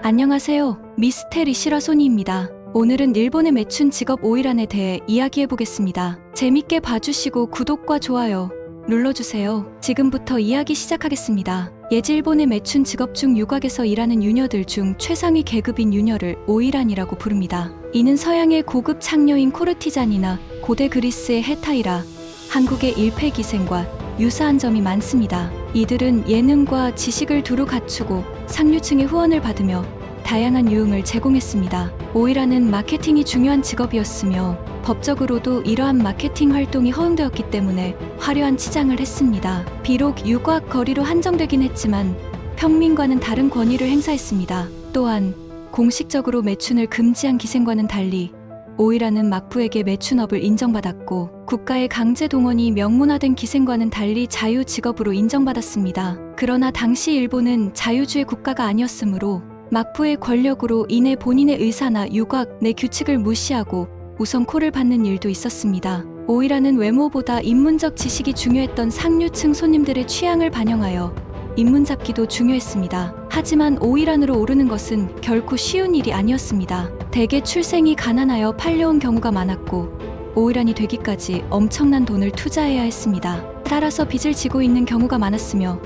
안녕하세요. 미스테리 시라소니입니다. 오늘은 일본의 매춘 직업 오이란에 대해 이야기해 보겠습니다. 재밌게 봐주시고 구독과 좋아요 눌러주세요. 지금부터 이야기 시작하겠습니다. 예지 일본의 매춘 직업 중 유곽에서 일하는 유녀들 중 최상위 계급인 유녀를 오이란이라고 부릅니다. 이는 서양의 고급 창녀인 코르티잔이나 고대 그리스의 헤타이라, 한국의 일패기생과 유사한 점이 많습니다. 이들은 예능과 지식을 두루 갖추고 상류층의 후원을 받으며 다양한 유흥을 제공했습니다. 오이라는 마케팅이 중요한 직업이었으며 법적으로도 이러한 마케팅 활동이 허용되었기 때문에 화려한 치장을 했습니다. 비록 유곽 거리로 한정되긴 했지만 평민과는 다른 권위를 행사했습니다. 또한 공식적으로 매춘을 금지한 기생과는 달리 오이라는 막부에게 매춘업을 인정받았고 국가의 강제 동원이 명문화된 기생과는 달리 자유 직업으로 인정받았습니다. 그러나 당시 일본은 자유주의 국가가 아니었으므로 막부의 권력으로 인해 본인의 의사나 유곽 내 규칙을 무시하고 우선 콜을 받는 일도 있었습니다. 오이라는 외모보다 인문적 지식이 중요했던 상류층 손님들의 취향을 반영하여 인문 잡기도 중요했습니다. 하지만 오이란으로 오르는 것은 결코 쉬운 일이 아니었습니다. 대개 출생이 가난하여 팔려온 경우가 많았고 오이란이 되기까지 엄청난 돈을 투자해야 했습니다. 따라서 빚을 지고 있는 경우가 많았으며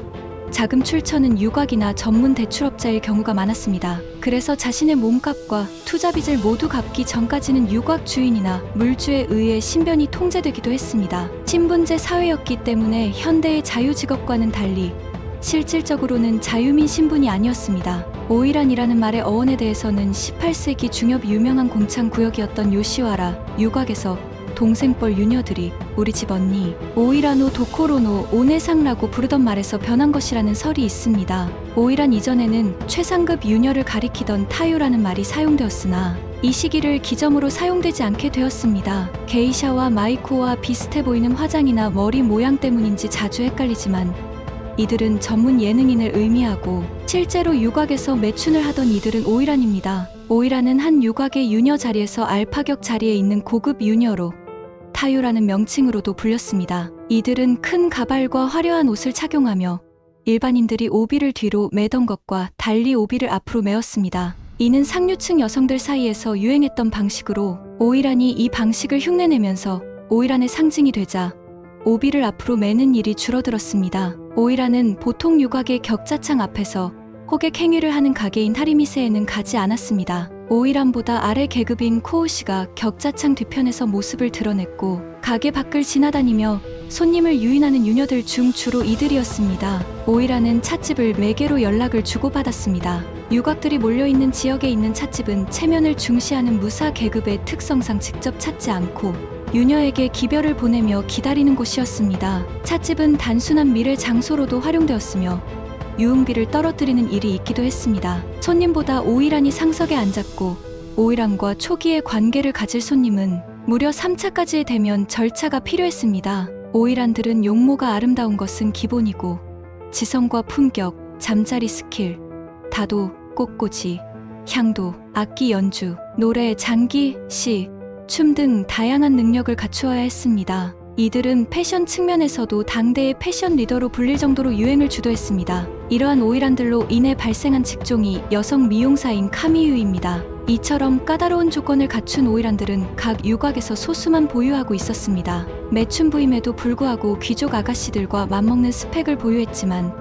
자금 출처는 유곽이나 전문 대출업자일 경우가 많았습니다. 그래서 자신의 몸값과 투자 빚을 모두 갚기 전까지는 유곽 주인이나 물주에 의해 신변이 통제되기도 했습니다. 신분제 사회였기 때문에 현대의 자유직업과는 달리 실질적으로는 자유민 신분이 아니었습니다. 오이란이라는 말의 어원에 대해서는 18세기 중엽 유명한 공창 구역이었던 요시와라 유곽에서 동생뻘 유녀들이 우리 집 언니 오이라노 도코로노 오네상라고 부르던 말에서 변한 것이라는 설이 있습니다. 오이란 이전에는 최상급 유녀를 가리키던 타요라는 말이 사용되었으나 이 시기를 기점으로 사용되지 않게 되었습니다. 게이샤와 마이코와 비슷해 보이는 화장이나 머리 모양 때문인지 자주 헷갈리지만 이들은 전문 예능인을 의미하고 실제로 유곽에서 매춘을 하던 이들은 오이란입니다. 오이란은 한 유곽의 유녀 자리에서 알파격 자리에 있는 고급 유녀로 타유라는 명칭으로도 불렸습니다. 이들은 큰 가발과 화려한 옷을 착용하며 일반인들이 오비를 뒤로 매던 것과 달리 오비를 앞으로 메었습니다. 이는 상류층 여성들 사이에서 유행했던 방식으로 오이란이 이 방식을 흉내내면서 오이란의 상징이 되자 오비를 앞으로 매는 일이 줄어들었습니다. 오이라는 보통 유곽의 격자창 앞에서 호객 행위를 하는 가게인 하리미세에는 가지 않았습니다. 오이란보다 아래 계급인 코오씨가 격자창 뒤편에서 모습을 드러냈고 가게 밖을 지나다니며 손님을 유인하는 유녀들 중 주로 이들이었습니다. 오이라는 찻집을 매개로 연락을 주고받았습니다. 유곽들이 몰려있는 지역에 있는 찻집은 체면을 중시하는 무사 계급의 특성상 직접 찾지 않고 유녀에게 기별을 보내며 기다리는 곳이었습니다. 찻집은 단순한 미래 장소로도 활용되었으며 유흥비를 떨어뜨리는 일이 있기도 했습니다. 손님보다 오이란이 상석에 앉았고 오이란과 초기의 관계를 가질 손님은 무려 3차까지 되면 절차가 필요했습니다. 오이란들은 용모가 아름다운 것은 기본이고 지성과 품격, 잠자리 스킬, 다도, 꽃꽂이, 향도, 악기 연주, 노래, 장기, 시, 춤 등 다양한 능력을 갖추어야 했습니다. 이들은 패션 측면에서도 당대의 패션 리더로 불릴 정도로 유행을 주도했습니다. 이러한 오이란들로 인해 발생한 직종이 여성 미용사인 카미유입니다. 이처럼 까다로운 조건을 갖춘 오이란들은 각 유곽에서 소수만 보유하고 있었습니다. 매춘 부임에도 불구하고 귀족 아가씨들과 맞먹는 스펙을 보유했지만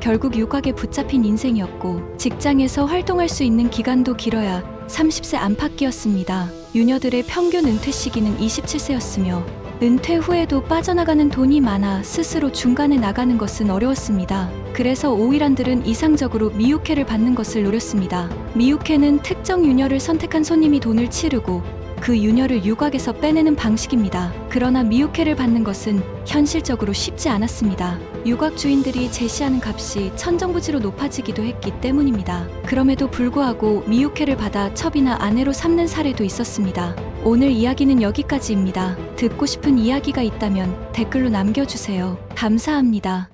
결국 유곽에 붙잡힌 인생이었고 직장에서 활동할 수 있는 기간도 길어야 30세 안팎이었습니다. 유녀들의 평균 은퇴 시기는 27세였으며 은퇴 후에도 빠져나가는 돈이 많아 스스로 중간에 나가는 것은 어려웠습니다. 그래서 오이란들은 이상적으로 미우케를 받는 것을 노렸습니다. 미우케는 특정 유녀를 선택한 손님이 돈을 치르고 그 유녀를 유곽에서 빼내는 방식입니다. 그러나 미우케를 받는 것은 현실적으로 쉽지 않았습니다. 유곽 주인들이 제시하는 값이 천정부지로 높아지기도 했기 때문입니다. 그럼에도 불구하고 미우케를 받아 첩이나 아내로 삼는 사례도 있었습니다. 오늘 이야기는 여기까지입니다. 듣고 싶은 이야기가 있다면 댓글로 남겨주세요. 감사합니다.